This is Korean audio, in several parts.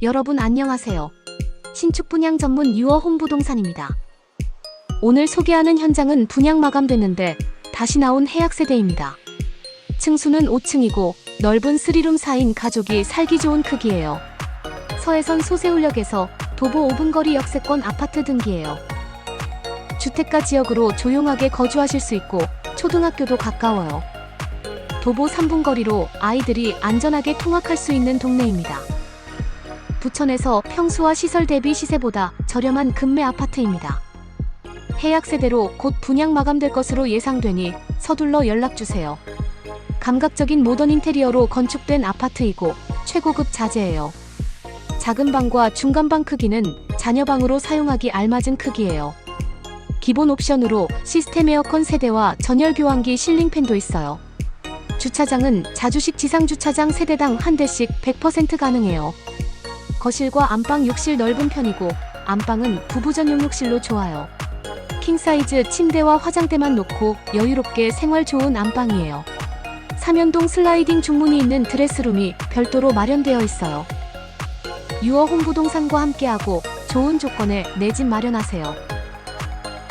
여러분 안녕하세요. 신축 분양 전문 유어 홈부동산입니다. 오늘 소개하는 현장은 분양 마감됐는데 다시 나온 해약 세대입니다. 층수는 5층이고 넓은 3룸 4인 가족이 살기 좋은 크기예요. 서해선 소세울역에서 도보 5분 거리 역세권 아파트 등기예요. 주택가 지역으로 조용하게 거주하실 수 있고 초등학교도 가까워요. 도보 3분 거리로 아이들이 안전하게 통학할 수 있는 동네입니다. 부천에서 평수와 시설 대비 시세보다 저렴한 금매 아파트입니다. 해약 세대로 곧 분양 마감될 것으로 예상되니 서둘러 연락주세요. 감각적인 모던 인테리어로 건축된 아파트이고 최고급 자재예요. 작은 방과 중간 방 크기는 자녀방으로 사용하기 알맞은 크기예요. 기본 옵션으로 시스템 에어컨 세대와 전열 교환기 실링팬도 있어요. 주차장은 자주식 지상 주차장 세대당 한 대씩 100% 가능해요. 거실과 안방 욕실 넓은 편이고 안방은 부부 전용 욕실로 좋아요. 킹사이즈 침대와 화장대만 놓고 여유롭게 생활 좋은 안방이에요. 삼연동 슬라이딩 중문이 있는 드레스룸이 별도로 마련되어 있어요. 유어 홈부동산과 함께하고 좋은 조건에 내 집 마련하세요.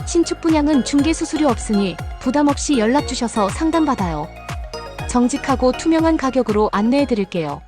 신축 분양은 중개 수수료 없으니 부담 없이 연락 주셔서 상담받아요. 정직하고 투명한 가격으로 안내해 드릴게요.